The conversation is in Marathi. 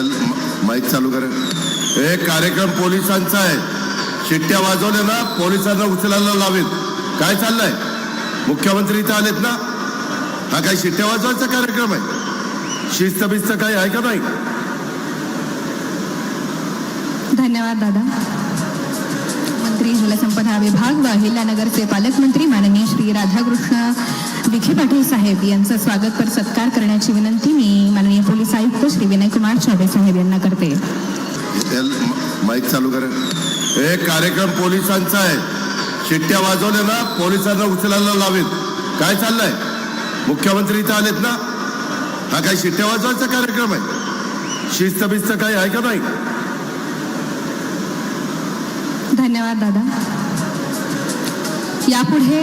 एल माईक चालू कर हे कार्यक्रम पोलिसांचा आहे. शिट्ट्या वाजवल्या ना पोलिसांना उचलायला लावेत काय चाललंय? मुख्यमंत्री इथं आलेत ना? हा काही शिट्ट्या वाजवायचा कार्यक्रम आहे? शिस्त बिस्त काही आहे का नाही? धन्यवाद दादा. मंत्री जलसंपदा विभाग व अहिल्यानगरचे पालकमंत्री माननीय श्री राधाकृष्ण विखे पाटील साहेब यांचं स्वागतपर सत्कार करण्याची विनंती मी माननीय पोलीस आयुक्त श्री विनयकुमार चौबे साहेब यांना करते. माईक चालू कर. हे कार्यक्रम पोलिसांचा आहे. शिट्ट्या वाजवल्या ना पोलिसांना उचलायला लावेल. काय चाललंय? मुख्यमंत्री इथं आलेत ना? हा काय शिट्ट्या वाजवायचा कार्यक्रम आहे? शिस्त बिस्त काही आहे का नाही? धन्यवाद दादा. यापुढे